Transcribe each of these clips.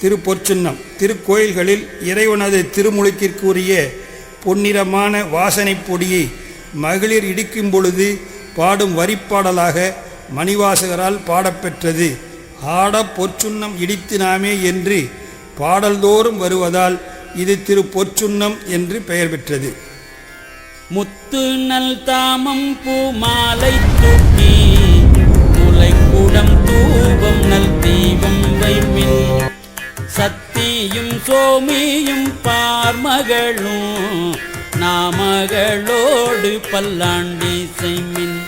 திருப்பொற்சுன்னம் திருக்கோயில்களில் இறைவனது திருமுழுக்கிற்குரிய பொன்னிறமான வாசனைப் பொடியை மகளிர் இடிக்கும் பொழுது பாடும் வரிப்பாடலாக மணிவாசகரால் பாடப்பெற்றது. ஆட பொற்சுன்னம் இடித்து நாமே என்று பாடல்தோறும் வருவதால் இது திரு பொற்சுன்னம் என்று பெயர் பெற்றது. முத்து நல் தாமம் பூமாலை மாலை சத்தியும் சோமியும் பார்மகளும் நாமகளோடு பல்லாண்டி செய்மின்.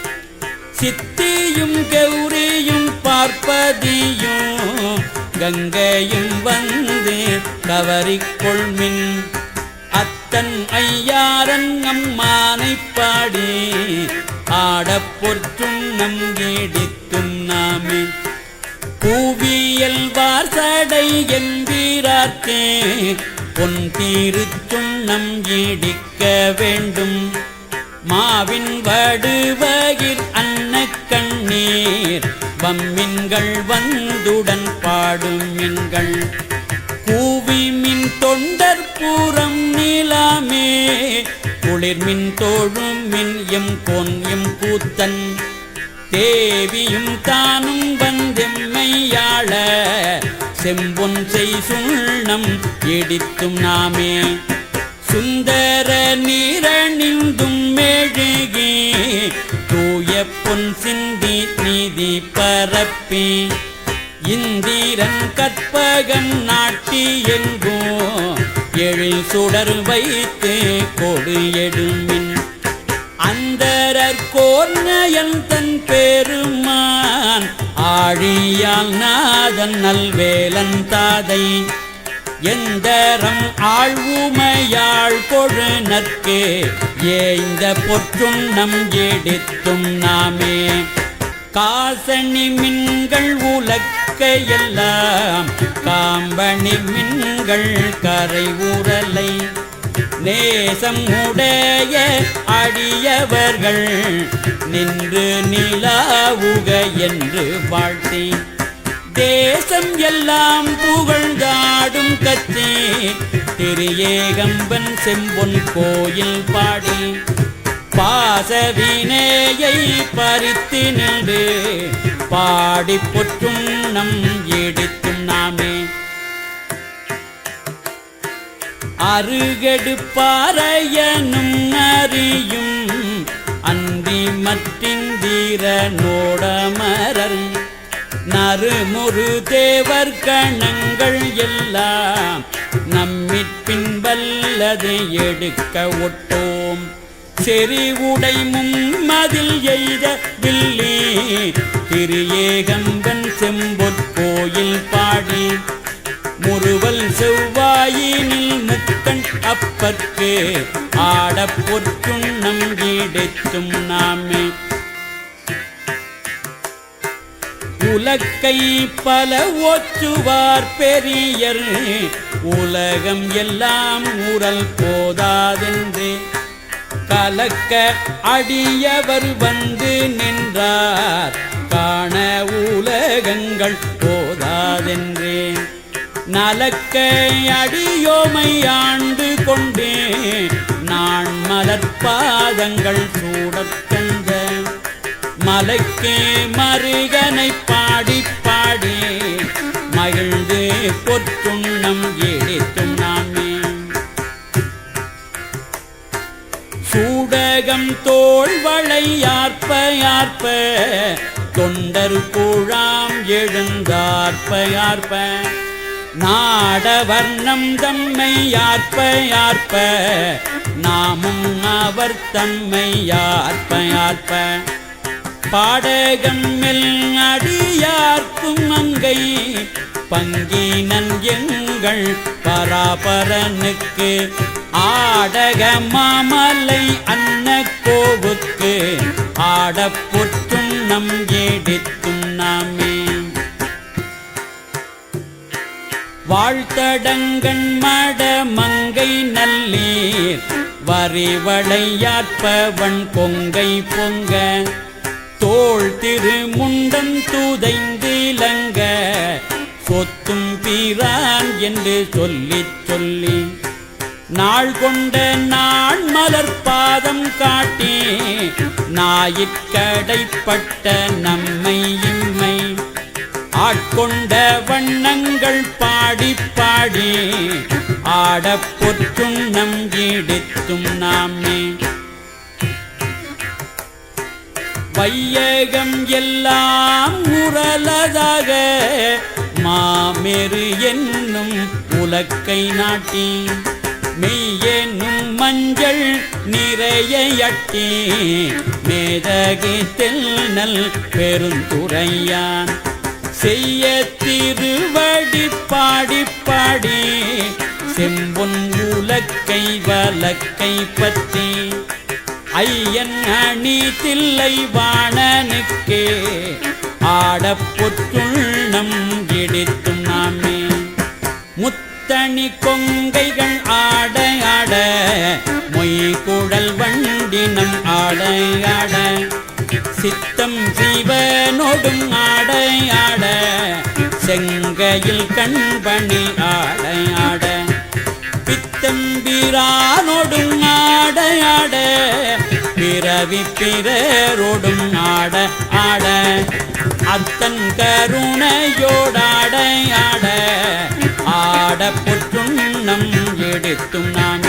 சித்தியும் கௌரியும் பார்ப்பதியும் கங்கையும் வந்து கவரிக்கொள்மின் அத்தன் ஐயாரன் அம்மானை பாடி ஆடப்பொற்றும் பொற்றுண்ணம் ஏடித்தும் நாமே. பூவியல் வார்சடை என்கிறார்க்கே பொன் தீருச்சுண்ணம் ஈடிக்க வேண்டும். மாவின் வடுவயிர் அன்ன கண்ணீர் வம்மின்கள் வந்துடன் பாடும் மின்கள். கூவி மின் தொண்டர் பூரம் நிலாமே குளிர்மின் தோழும் மின் எம் பொன் எம் கூத்தன் தேவியும் தானும் வந்தெம்மையாள செம்பொன் செய் சுண்ணம் இடித்தும் நாமே. சுந்தர நீரணிந்தும் மெழுகி தூய பொன் சிந்தி நீதி பரப்பி. இந்திரன் கற்பகம் நாட்டி எங்கோ எழில் சுடர் வைத்து கொடு எடுமின் அந்தரர் தன் பெருமான் ஆழியால் நாதன் நல்வேலன் தாதை. எந்தரம் ஆழ்வுமையாள் கொழு நற்கே ஏந்த பொற்றுண்ணம் எடுத்தும் நாமே. காசணி மின்கள் உலக்க எல்லாம் காம்பணி மின்கள் கரை உரலை நேசம் உடைய அடியவர்கள் நின்று நிலாவுக என்று வாழ்த்தி. தேசம் எல்லாம் புகழ்ந்தாடும் கத்தி. திரியேகம்பன் செம்பொன் கோயில் பாடி. பாசவினேயை பறித்து நின்று. பாடி பொற்றும் நம் எடுத்தும் நாமே. அருகெடுப்பாரையனும் அறியும் அந்தி மற்றிந்தீர நோடமரர் நறுமுறு தேவர் கணங்கள் எல்லாம் நம்மிற்பின் வல்லது எடுக்க ஒட்டோம். செறிவுடை மும்மதில் எய்த வில்லி திரு ஏகம்பன் செம்பொற்கோயில் பாடி. செவ்வல் செவ்வாயினில் முக்கண் அப்பற்கு ஆடப் பொற்றுண்ணம் ஈடெத்தும் நாமே. உலக்கை பல ஒற்றுவார் பெரியர் உலகம் எல்லாம் உரல் போதாதென்று. கலக்க அடியவர் வந்து நின்றார் நலக்கை அடியோமை ஆண்டு கொண்டே நான் மலர்பாதங்கள் சூடத்தந்த மலைக்கே மருகனை பாடி பாடி மகிழ்ந்து பொற்றுண்ணம் எடுத்தும் நாமே. சூடகம் தோள் வளையார்ப்ப யார்ப்ப தொண்டர் கூழாம் எழுந்தார்ப்ப யார்ப்ப நாடவர்ணம் தம்மை யார்ப்ப யார்ப்ப? நாமும் அவர் தம்மை யார்ப்ப யார்ப்ப? பாடகம்மில் அடியார்க்கும் அங்கை பங்கினன் எங்கள் பராபரனுக்கு. ஆடக மாமலை அன்ன கோவுக்கு ஆடப்பொற்றும் நம் ஏடித்த வாழ்த்தடங்கண் மட மங்கை நல்லீர். வரிவளையாற்பவன் பொங்கை பொங்க. தோள் திருமுண்டன் தூதைந்திலங்க சொத்தும் பீரான் என்று சொல்லி சொல்லி. நாள் கொண்ட நான் மலர்பாதம் காட்டி. நாயிற்கடைப்பட்ட நம்மை ஆட்கொண்ட வண்ணங்கள் பாடி பாடி ஆடப்பொற்றும் நம் ஈடித்தும் நாமே. வையகம் எல்லாம் முரலதாக மாமெரு என்னும் உலக்கை நாட்டி மெய்யென்னும் மஞ்சள் நிறையட்டி மேதகி தெல்நல் பெருந்துரையான். செய்ய திருவடி பாடி பாடி செம்பொன் உலக்கை வலக்கை பற்றி. ஐயன் அணி தில்லை வாணனுக்கே. ஆடப் பொற்றுள்ளம் இடித்தும் நாமே. முத்தணி கொங்கைகள் ஆட ஆட மொய் குடல் வண்டினம் ஆட ஆட. சித்தம் ஜீவனோடும் ஆடை ஆட செங்கையில் கண்பணி ஆடை ஆட. பித்தம்பிரானோடும் ஆடை ஆட பிறவி பிறரோடும் ஆட ஆட. அத்தன் கருணையோடாட ஆட ஆட பொற்றுண்ணம் எடுத்தும் நான்.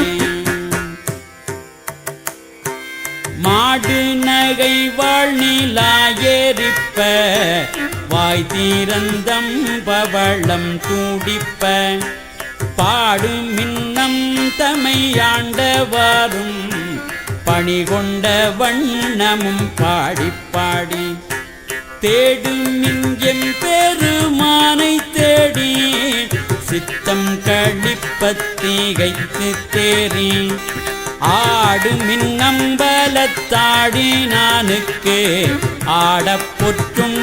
ஆடு நகை வாழ்நிலா ஏறிப்ப. வாய் தீரந்தம் பவளம் தூடிப்ப. பாடு மின்னம் தமையாண்டவாரும் பணி கொண்ட வண்ணமும் பாடி பாடி. தேடும் மின்யம் பெருமானை தேடி சித்தம் கழிப்பத்தீகைத்து தேறி ஆடு மின்னம்பலத்தாடி நானுக்கு ஆடப்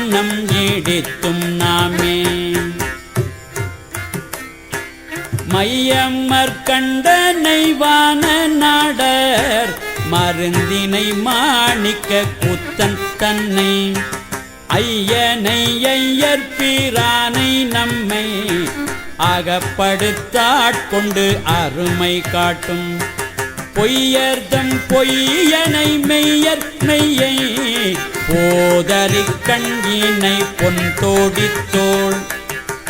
நம் ஈடித்தும் நாமே. மையம்மற் கண்டனை வான நாடர் மருந்தினை மாணிக்க கூத்தன் தன்னை. ஐயனை ஐயர் பிரானை நம்மை அகப்படுத்தாட்கொண்டு அருமை காட்டும். பொய்யர்தம் பொய்யனை மெய்யர் மெய்யை போதறி கண்ணினை பொன் தோடித்தோள்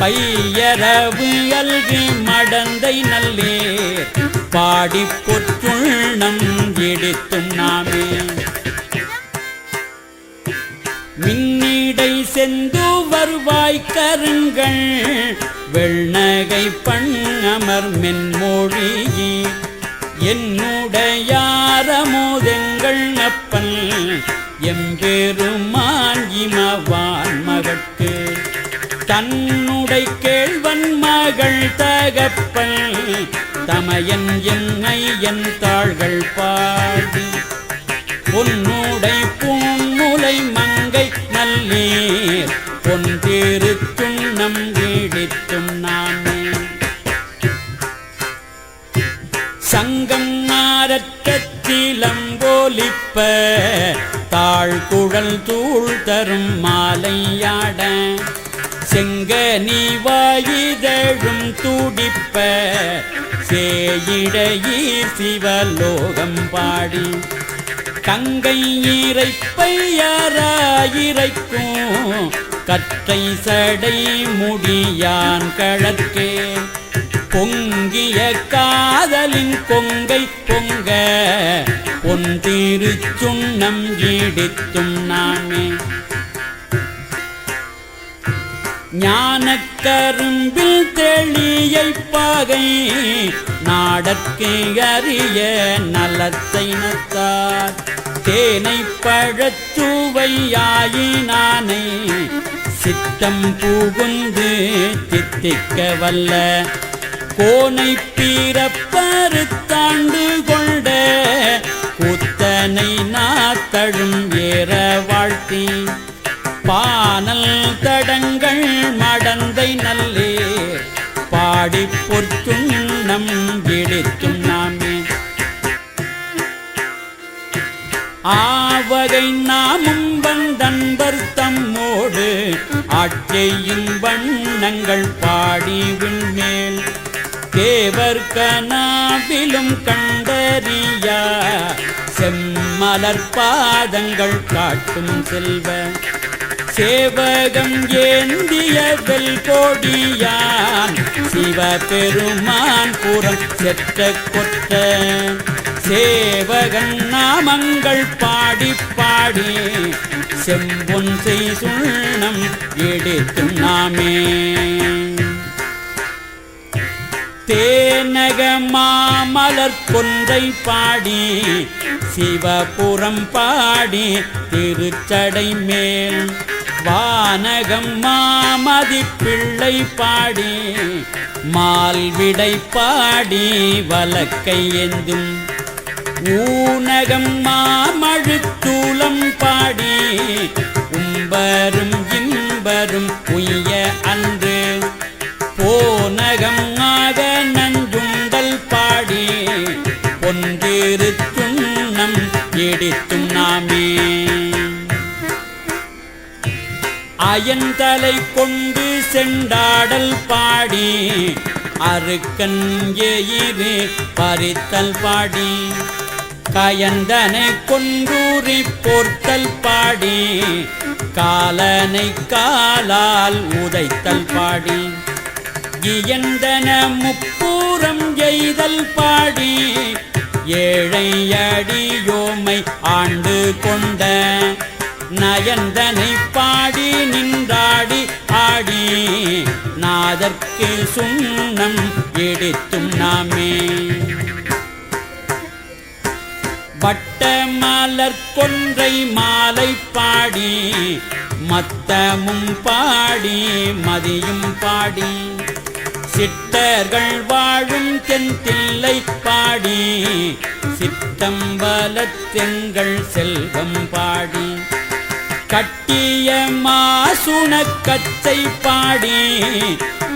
பையரவு அல்கி மடந்தை நல்லேர். பாடி பொற்றுள்ளம் இடித்தும் நாமே. மின்னிடை செந்து வருவாய் கருங்கள் வெள்நகை பண்ணமர் மென்மொழி என்னுடையாரமோதெங்கள் அப்பன் எம்பெருமான் இமவான் மகட்கு. தன்னுடை கேள்வன் மகள் தகப்பன் தமையன் என்னை என் தாள்கள் பாடி. பொன்னுடை பூமுலை மங்கை நல்லீர் பொன் திருத்துண்ணம் ஈடித்தும் வீடித்தும் சங்கம் நாரற்றத்திலம் போலிப்ப தாழ்குழல் தூள் தரும் மாலையாட. செங்க நீ வாயிதழும் துடிப்ப சேயிடையீர் சிவலோகம் பாடி. கங்கை இறைப்பையராயிரைக்கும் கற்றை சடை முடியான் கழற்கே. பொங்கிய காதலின் கொங்கை பொங்க பொன் திருச்சுண்ணம் ஈடித்தும் நாமே. ஞானக்கரும்பில் தெளியை பாகை நாடற்கு அறிய நலத்தை நத்தார். தேனை பழச்சுவையாயினானை சித்தம் புகுந்து தித்திக்க வல்ல கோனை பீரப்பருத்தாண்டு கொண்ட கூத்தனை நாத்தழும் ஏற வாழ்த்தி. பானல் தடங்கள் மடந்தை நல்லே பாடி பொற்றும் நம் இடித்தும் நாமே. ஆவகை நாமும் வந்தன்பர் தம்மோடு ஆட்சியும் வண்ணங்கள் பாடி விண்மேல் தேவர் கனாவிலும் கண்டறியா? செம்மலர் பாதங்கள் காட்டும் செல்வ. சேவகம் ஏந்திய வெல் கோடியான் சிவபெருமான் புறம் செற்ற கொற்ற சேவகன் நாமங்கள் பாடி பாடி செம்பொன் செய் சுண்ணம் எடுத்தும் நாமே. தேனக மாமலர் கொன்றை பாடி சிவபுரம் பாடி திருச்சடை மேல். வானகம் மாமதி பிள்ளை பாடி மால்விடை பாடி வலக்கை எந்தும் ஊனகம் மாமழுத்தூலம் பாடி உம்பரும் இம்பரும் உய்ய இடித்தும் நாமே. அயன்தலை கொண்டு செண்டாடல் பாடி அருக்கன் எயிறு பறித்தல் பாடி கயந்தனை கொண்டூரி போர்த்தல் பாடி காலனை காலால் உதைத்தல் பாடி இயந்தன முப்பூரம் எய்தல் பாடி ஏழை அடியோமை ஆண்டு கொண்ட நயந்தனை பாடி நின்றாடி ஆடி நாதற்கு சுண்ணம் எடுத்தும் நாமே. பட்ட மலர் கொன்றை மாலை பாடி மத்தமும் பாடி மதியும் பாடி. சித்தர்கள் வாழும் தென்தில்லை பாடி சித்தம்பலத்தெங்கள் செல்வம் பாடி. கட்டிய மாசுண கச்சை பாடி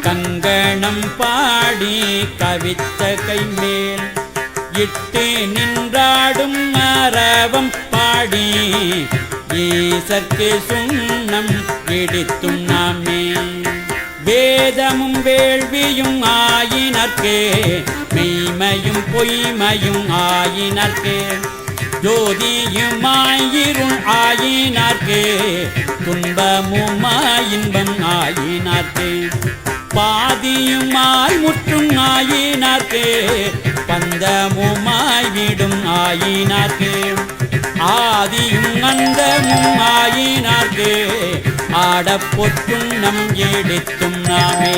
கங்கணம் பாடி கவித்த கைமேல். இட்டு நின்றாடும் அரவம் பாடி ஈசற்கு சுண்ணம் இடித்தும் நாமே வேதமும் வேள்வியும் ஆயினர்க்கே மெய்மையும் பொய்மையும் ஆயினர்க்கே. ஜோதியும் ஜோதியுமாயிருள் ஆயினார்க்கே துன்பமும் இன்பம் ஆயினார்க்கே. பாதியுமாய் முற்றும் ஆயினார்க்கே பந்தமுமாய் விடும் ஆயினார்க்கே. ஆதியும் அந்தமும் ஆயினார்க்கே ஆடப்பொற்றும் நம் எடுத்தும் நாமே.